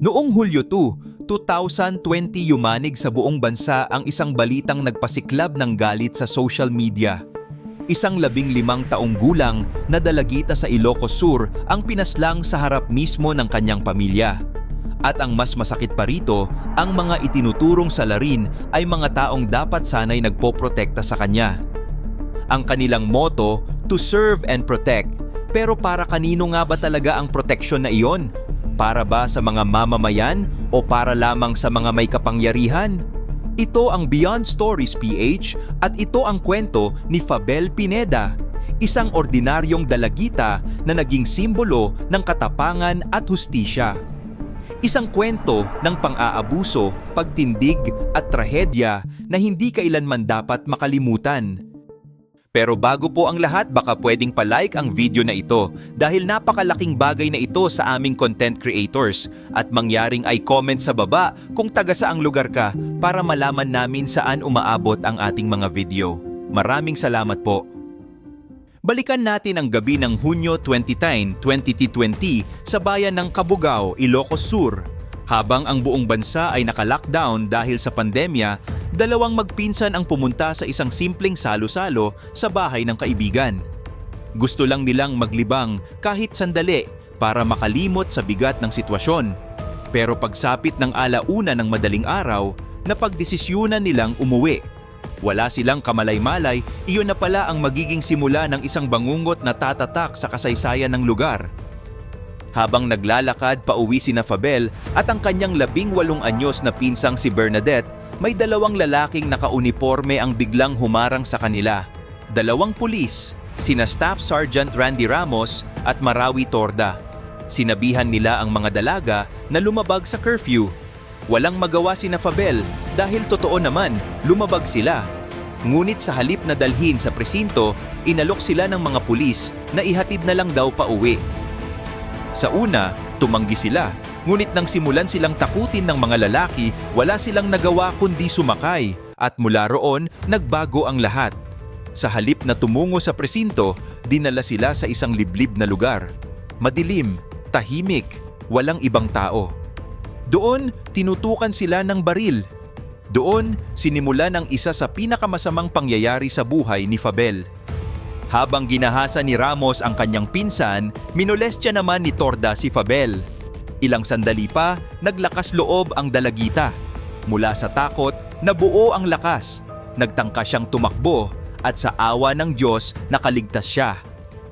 Noong Hulyo 2, 2020 yumanig sa buong bansa ang isang balitang nagpasiklab ng galit sa social media. Isang labing limang taong gulang na dalagita sa Ilocos Sur ang pinaslang sa harap mismo ng kanyang pamilya. At ang mas masakit pa rito, ang mga itinuturong salarin ay mga taong dapat sanay nagpoprotekta sa kanya. Ang kanilang motto, to serve and protect. Pero para kanino nga ba talaga ang proteksyon na iyon? Para ba sa mga mamamayan o para lamang sa mga may kapangyarihan? Ito ang Beyond Stories PH at ito ang kwento ni Fabel Pineda, isang ordinaryong dalagita na naging simbolo ng katapangan at hustisya. Isang kwento ng pang-aabuso, pagtindig at trahedya na hindi kailanman dapat makalimutan. Pero bago po ang lahat, baka pwedeng palike ang video na ito dahil napakalaking bagay na ito sa aming content creators at mangyaring ay comment sa baba kung taga saang lugar ka para malaman namin saan umaabot ang ating mga video. Maraming salamat po. Balikan natin ang gabi ng Hunyo 29, 2020 sa bayan ng Cabugao, Ilocos Sur. Habang ang buong bansa ay naka-lockdown dahil sa pandemya, dalawang magpinsan ang pumunta sa isang simpleng salo-salo sa bahay ng kaibigan. Gusto lang nilang maglibang kahit sandali para makalimot sa bigat ng sitwasyon. Pero pagsapit ng alauna ng madaling araw, napagdesisyunan nilang umuwi. Wala silang kamalay-malay, iyon na pala ang magiging simula ng isang bangungot na tatatak sa kasaysayan ng lugar. Habang naglalakad pa uwi si Fabel at ang kanyang labing walong anyos na pinsang si Bernadette, may dalawang lalaking nakauniforme ang biglang humarang sa kanila. Dalawang pulis, sina Staff Sergeant Randy Ramos at Marawi Torda. Sinabihan nila ang mga dalaga na lumabag sa curfew. Walang magawa si Fabel dahil totoo naman, lumabag sila. Ngunit sa halip na dalhin sa presinto, inalok sila ng mga pulis na ihatid na lang daw pa uwi. Sa una, tumanggi sila. Ngunit nang simulan silang takutin ng mga lalaki, wala silang nagawa kundi sumakay. At mula roon, nagbago ang lahat. Sa halip na tumungo sa presinto, dinala sila sa isang liblib na lugar. Madilim, tahimik, walang ibang tao. Doon, tinutukan sila ng baril. Doon, sinimulan ang isa sa pinakamasamang pangyayari sa buhay ni Fabel. Habang ginahasa ni Ramos ang kanyang pinsan, minolestya naman ni Torda si Fabel. Ilang sandali pa, naglakas loob ang dalagita. Mula sa takot, nabuo ang lakas. Nagtangka siyang tumakbo at sa awa ng Diyos nakaligtas siya.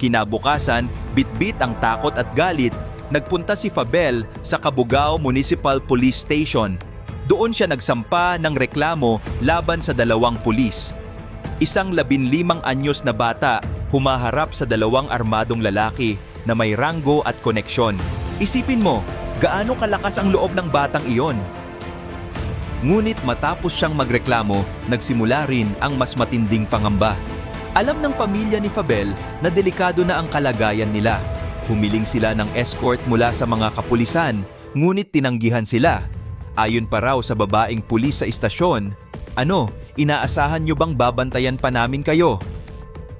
Kinabukasan, bitbit ang takot at galit, nagpunta si Fabel sa Cabugao Municipal Police Station. Doon siya nagsampa ng reklamo laban sa dalawang pulis. Isang labinlimang anyos na bata humaharap sa dalawang armadong lalaki na may ranggo at koneksyon. Isipin mo, gaano kalakas ang loob ng batang iyon? Ngunit matapos siyang magreklamo, nagsimula rin ang mas matinding pangamba. Alam ng pamilya ni Fabel na delikado na ang kalagayan nila. Humiling sila ng escort mula sa mga kapulisan, ngunit tinanggihan sila. Ayon pa raw sa babaeng pulis sa istasyon, ano, inaasahan nyo bang babantayan pa namin kayo?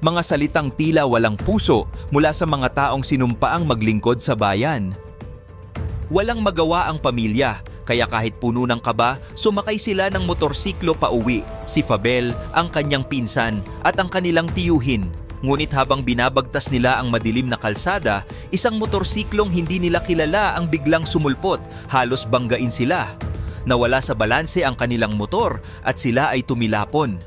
Mga salitang tila walang puso mula sa mga taong sinumpaang maglingkod sa bayan. Walang magawa ang pamilya, kaya kahit puno ng kaba, sumakay sila ng motorsiklo pa uwi, si Fabel, ang kanyang pinsan, at ang kanilang tiyuhin. Ngunit habang binabagtas nila ang madilim na kalsada, isang motorsiklong hindi nila kilala ang biglang sumulpot, halos banggain sila. Nawala sa balanse ang kanilang motor at sila ay tumilapon.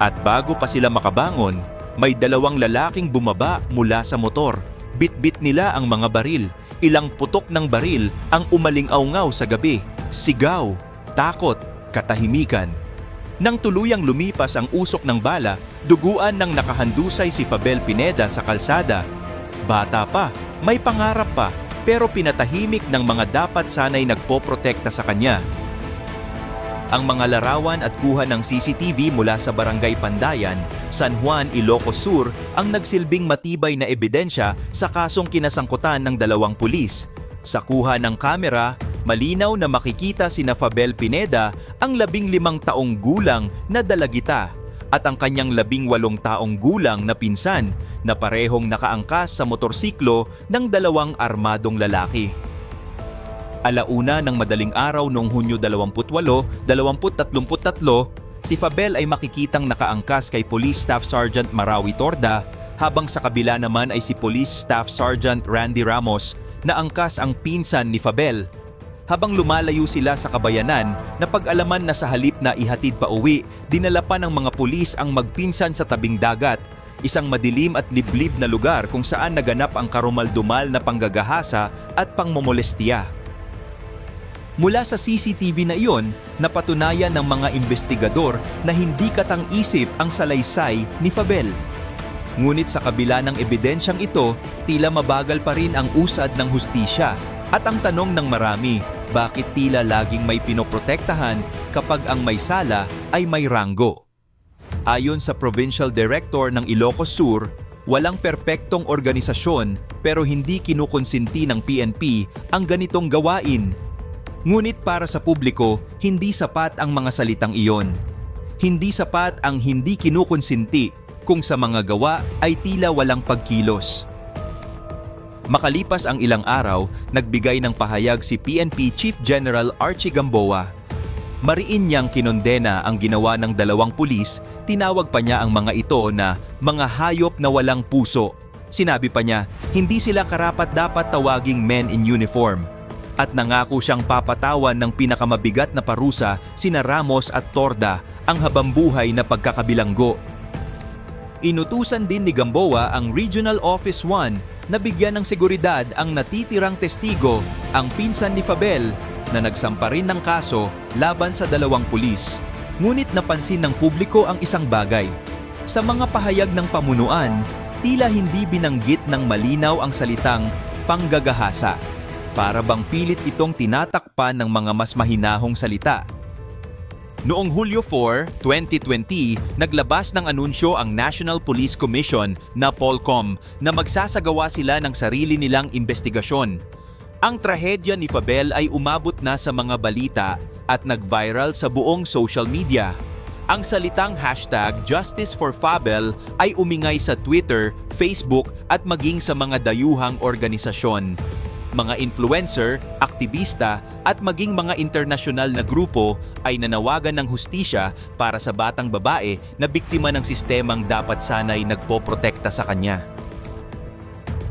At bago pa sila makabangon, may dalawang lalaking bumaba mula sa motor. Bitbit nila ang mga baril. Ilang putok ng baril ang umaling-awngaw sa gabi. Sigaw, takot, katahimikan. Nang tuluyang lumipas ang usok ng bala, duguan ng nakahandusay si Fabel Pineda sa kalsada. Bata pa, may pangarap pa, pero pinatahimik ng mga dapat sanay nagpoprotekta sa kanya. Ang mga larawan at kuha ng CCTV mula sa Barangay Pandayan, San Juan, Ilocos Sur ang nagsilbing matibay na ebidensya sa kasong kinasangkutan ng dalawang pulis. Sa kuha ng kamera, malinaw na makikita si Fabel Pineda ang labing limang taong gulang na dalagita at ang kanyang labing walong taong gulang na pinsan na parehong nakaangkas sa motorsiklo ng dalawang armadong lalaki. Alauna ng madaling araw noong Hunyo 28, 2033, si Fabel ay makikitang nakaangkas kay Police Staff Sergeant Marawi Torda habang sa kabila naman ay si Police Staff Sergeant Randy Ramos na angkas ang pinsan ni Fabel. Habang lumalayo sila sa kabayanan, napag-alaman na sa halip na ihatid pa uwi, dinala pa ng mga pulis ang magpinsan sa tabing dagat, isang madilim at liblib na lugar kung saan naganap ang karumaldumal na panggagahasa at pangmomolestiya. Mula sa CCTV na iyon, napatunayan ng mga investigador na hindi katang-isip ang salaysay ni Fabel. Ngunit sa kabila ng ebidensyang ito, tila mabagal pa rin ang usad ng hustisya. At ang tanong ng marami, bakit tila laging may pinoprotektahan kapag ang may sala ay may ranggo? Ayon sa Provincial Director ng Ilocos Sur, walang perpektong organisasyon pero hindi kinukonsinti ng PNP ang ganitong gawain. Ngunit para sa publiko, hindi sapat ang mga salitang iyon. Hindi sapat ang hindi kinukonsinti kung sa mga gawa ay tila walang pagkilos. Makalipas ang ilang araw, nagbigay ng pahayag si PNP Chief General Archie Gamboa. Mariin niyang kinondena ang ginawa ng dalawang pulis, tinawag pa niya ang mga ito na mga hayop na walang puso. Sinabi pa niya, hindi sila karapat dapat tawaging men in uniform. At nangako siyang papatawan ng pinakamabigat na parusa sina Ramos at Torda ang habambuhay na pagkakabilanggo Inutusan din ni Gamboa ang Regional Office 1 na bigyan ng seguridad ang natitirang testigo, ang pinsan ni Fabel, na nagsampa rin ng kaso laban sa dalawang pulis. Ngunit napansin ng publiko ang isang bagay. Sa mga pahayag ng pamunuan, tila hindi binanggit ng malinaw ang salitang panggagahasa. Para bang pilit itong tinatakpan ng mga mas mahinahong salita. Noong Hulyo 4, 2020, naglabas ng anunsyo ang National Police Commission na Polcom na magsasagawa sila ng sarili nilang investigasyon. Ang trahedya ni Fabel ay umabot na sa mga balita at nag-viral sa buong social media. Ang salitang hashtag Justice for Fabel ay umingay sa Twitter, Facebook at maging sa mga dayuhang organisasyon mga influencer, aktivista at maging mga internasyonal na grupo ay nanawagan ng hustisya para sa batang babae na biktima ng sistemang dapat sanay nagpoprotekta sa kanya.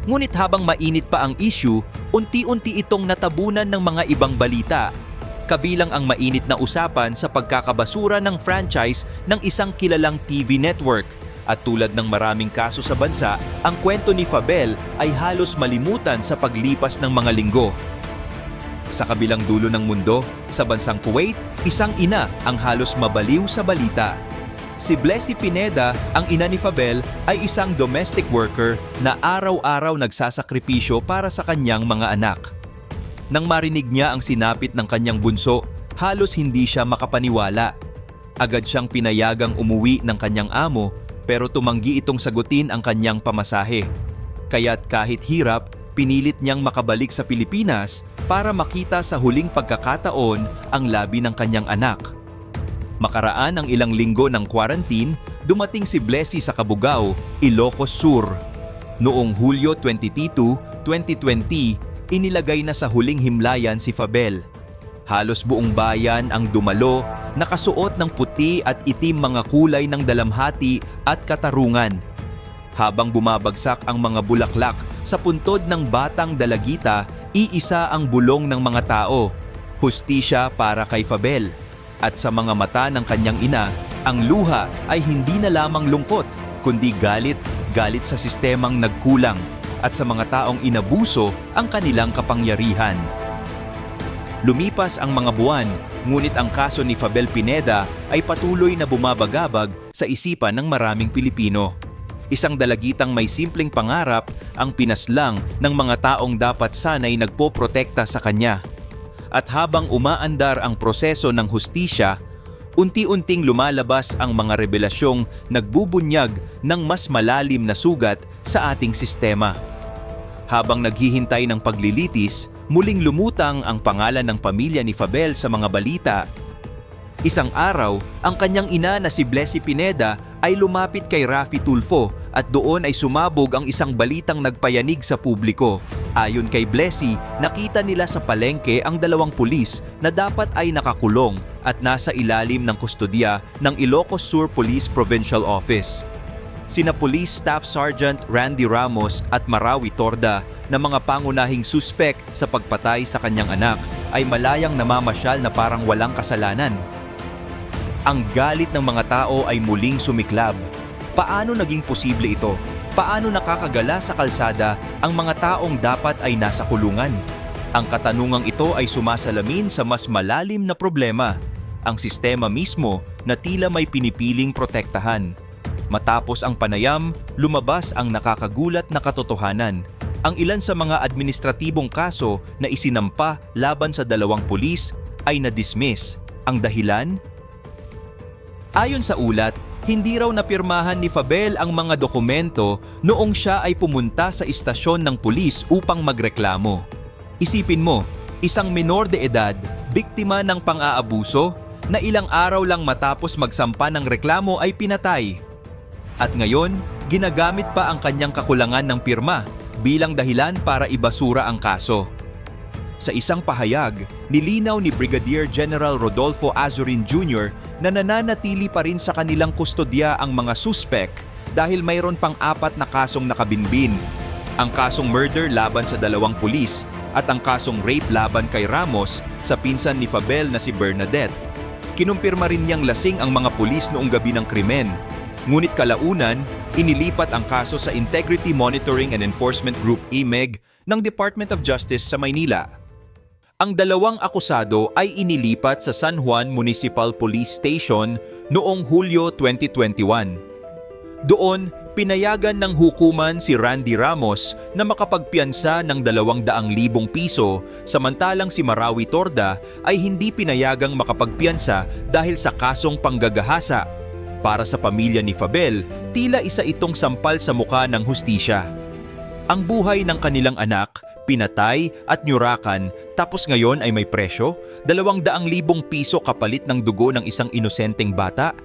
Ngunit habang mainit pa ang issue, unti-unti itong natabunan ng mga ibang balita. Kabilang ang mainit na usapan sa pagkakabasura ng franchise ng isang kilalang TV network at tulad ng maraming kaso sa bansa, ang kwento ni Fabel ay halos malimutan sa paglipas ng mga linggo. Sa kabilang dulo ng mundo, sa bansang Kuwait, isang ina ang halos mabaliw sa balita. Si Blessy Pineda, ang ina ni Fabel, ay isang domestic worker na araw-araw nagsasakripisyo para sa kanyang mga anak. Nang marinig niya ang sinapit ng kanyang bunso, halos hindi siya makapaniwala. Agad siyang pinayagang umuwi ng kanyang amo pero tumanggi itong sagutin ang kanyang pamasahe. Kaya't kahit hirap, pinilit niyang makabalik sa Pilipinas para makita sa huling pagkakataon ang labi ng kanyang anak. Makaraan ang ilang linggo ng quarantine, dumating si Blessy sa Kabugao, Ilocos Sur. Noong Hulyo 22, 2020, inilagay na sa huling himlayan si Fabel. Halos buong bayan ang dumalo nakasuot ng puti at itim mga kulay ng dalamhati at katarungan. Habang bumabagsak ang mga bulaklak sa puntod ng batang dalagita, iisa ang bulong ng mga tao. Hustisya para kay Fabel. At sa mga mata ng kanyang ina, ang luha ay hindi na lamang lungkot, kundi galit, galit sa sistemang nagkulang at sa mga taong inabuso ang kanilang kapangyarihan. Lumipas ang mga buwan, ngunit ang kaso ni Fabel Pineda ay patuloy na bumabagabag sa isipan ng maraming Pilipino. Isang dalagitang may simpleng pangarap ang pinaslang ng mga taong dapat sanay nagpoprotekta sa kanya. At habang umaandar ang proseso ng hustisya, unti-unting lumalabas ang mga revelasyong nagbubunyag ng mas malalim na sugat sa ating sistema. Habang naghihintay ng paglilitis, muling lumutang ang pangalan ng pamilya ni Fabel sa mga balita. Isang araw, ang kanyang ina na si Blessy Pineda ay lumapit kay Rafi Tulfo, at doon ay sumabog ang isang balitang nagpayanig sa publiko. Ayon kay Blessy, nakita nila sa palengke ang dalawang pulis na dapat ay nakakulong at nasa ilalim ng kustodya ng Ilocos Sur Police Provincial Office. Sina Police Staff Sergeant Randy Ramos at Marawi Torda na mga pangunahing suspek sa pagpatay sa kanyang anak ay malayang namamasyal na parang walang kasalanan. Ang galit ng mga tao ay muling sumiklab. Paano naging posible ito? Paano nakakagala sa kalsada ang mga taong dapat ay nasa kulungan? Ang katanungang ito ay sumasalamin sa mas malalim na problema, ang sistema mismo na tila may pinipiling protektahan. Matapos ang panayam, lumabas ang nakakagulat na katotohanan. Ang ilan sa mga administratibong kaso na isinampa laban sa dalawang pulis ay na-dismiss. Ang dahilan? Ayon sa ulat, hindi raw napirmahan ni Fabel ang mga dokumento noong siya ay pumunta sa istasyon ng pulis upang magreklamo. Isipin mo, isang minor de edad, biktima ng pang-aabuso, na ilang araw lang matapos magsampa ng reklamo ay pinatay. At ngayon, ginagamit pa ang kanyang kakulangan ng pirma bilang dahilan para ibasura ang kaso. Sa isang pahayag, nilinaw ni Brigadier General Rodolfo Azurin Jr. na nananatili pa rin sa kanilang kustodya ang mga suspek dahil mayroon pang apat na kasong nakabinbin. Ang kasong murder laban sa dalawang pulis at ang kasong rape laban kay Ramos sa pinsan ni Fabel na si Bernadette. Kinumpirma rin niyang lasing ang mga pulis noong gabi ng krimen. Ngunit kalaunan, inilipat ang kaso sa Integrity Monitoring and Enforcement Group IMEG ng Department of Justice sa Maynila. Ang dalawang akusado ay inilipat sa San Juan Municipal Police Station noong Hulyo 2021. Doon, pinayagan ng hukuman si Randy Ramos na makapagpiansa ng 200,000 piso samantalang si Marawi Torda ay hindi pinayagang makapagpiansa dahil sa kasong panggagahasa. Para sa pamilya ni Fabel, tila isa itong sampal sa muka ng hustisya. Ang buhay ng kanilang anak pinatay at nyurakan tapos ngayon ay may presyo? Dalawang daang libong piso kapalit ng dugo ng isang inosenteng bata?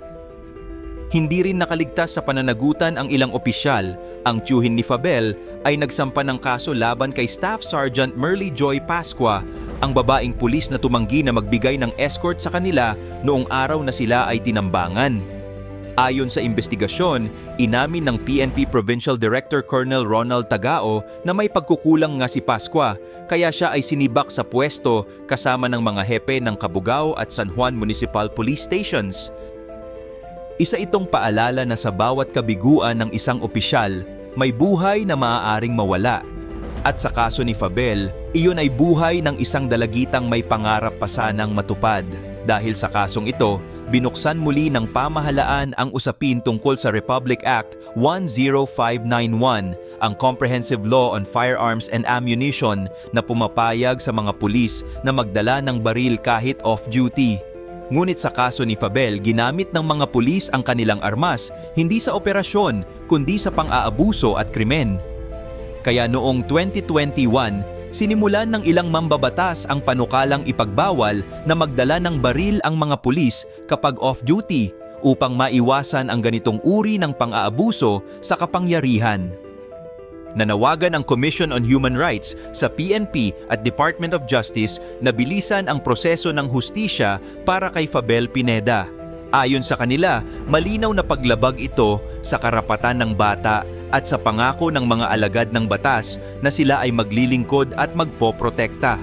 Hindi rin nakaligtas sa pananagutan ang ilang opisyal. Ang tiyuhin ni Fabel ay nagsampa ng kaso laban kay Staff Sergeant Merly Joy Pasqua, ang babaeng pulis na tumanggi na magbigay ng escort sa kanila noong araw na sila ay tinambangan. Ayon sa investigasyon, inamin ng PNP Provincial Director Colonel Ronald Tagao na may pagkukulang nga si Pasqua kaya siya ay sinibak sa pwesto kasama ng mga hepe ng Kabugao at San Juan Municipal Police Stations. Isa itong paalala na sa bawat kabiguan ng isang opisyal, may buhay na maaaring mawala. At sa kaso ni Fabel, iyon ay buhay ng isang dalagitang may pangarap pa sanang matupad. Dahil sa kasong ito, binuksan muli ng pamahalaan ang usapin tungkol sa Republic Act 10591, ang Comprehensive Law on Firearms and Ammunition na pumapayag sa mga pulis na magdala ng baril kahit off-duty. Ngunit sa kaso ni Fabel, ginamit ng mga pulis ang kanilang armas hindi sa operasyon kundi sa pang-aabuso at krimen. Kaya noong 2021, sinimulan ng ilang mambabatas ang panukalang ipagbawal na magdala ng baril ang mga pulis kapag off-duty upang maiwasan ang ganitong uri ng pang-aabuso sa kapangyarihan. Nanawagan ang Commission on Human Rights sa PNP at Department of Justice na bilisan ang proseso ng hustisya para kay Fabel Pineda. Ayon sa kanila, malinaw na paglabag ito sa karapatan ng bata at sa pangako ng mga alagad ng batas na sila ay maglilingkod at magpoprotekta.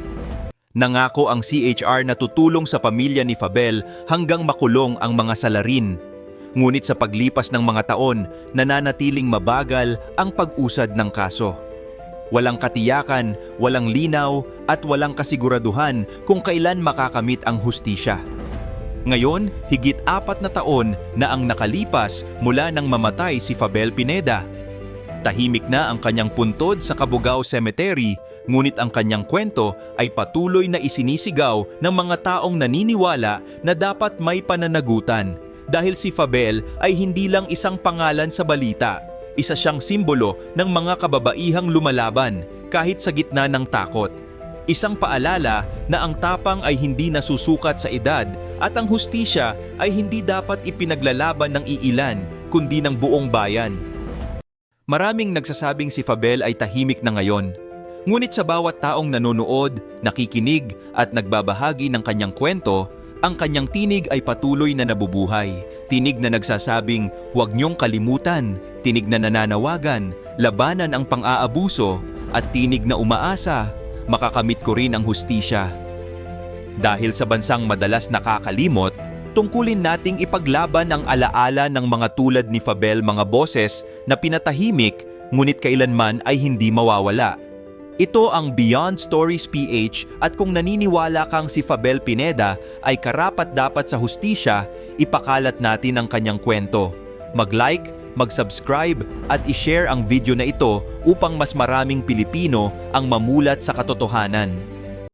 Nangako ang CHR na tutulong sa pamilya ni Fabel hanggang makulong ang mga salarin. Ngunit sa paglipas ng mga taon, nananatiling mabagal ang pag-usad ng kaso. Walang katiyakan, walang linaw at walang kasiguraduhan kung kailan makakamit ang hustisya. Ngayon, higit apat na taon na ang nakalipas mula nang mamatay si Fabel Pineda. Tahimik na ang kanyang puntod sa Kabugao Cemetery, ngunit ang kanyang kwento ay patuloy na isinisigaw ng mga taong naniniwala na dapat may pananagutan dahil si Fabel ay hindi lang isang pangalan sa balita, isa siyang simbolo ng mga kababaihang lumalaban kahit sa gitna ng takot. Isang paalala na ang tapang ay hindi nasusukat sa edad at ang hustisya ay hindi dapat ipinaglalaban ng iilan kundi ng buong bayan. Maraming nagsasabing si Fabel ay tahimik na ngayon. Ngunit sa bawat taong nanonood, nakikinig at nagbabahagi ng kanyang kwento, ang kanyang tinig ay patuloy na nabubuhay. Tinig na nagsasabing, huwag niyong kalimutan. Tinig na nananawagan, labanan ang pang-aabuso. At tinig na umaasa, makakamit ko rin ang hustisya. Dahil sa bansang madalas nakakalimot, tungkulin nating ipaglaban ang alaala ng mga tulad ni Fabel mga boses na pinatahimik ngunit kailanman ay hindi mawawala. Ito ang Beyond Stories PH at kung naniniwala kang si Fabel Pineda ay karapat dapat sa hustisya, ipakalat natin ang kanyang kwento. Mag-like, mag-subscribe at i-share ang video na ito upang mas maraming Pilipino ang mamulat sa katotohanan.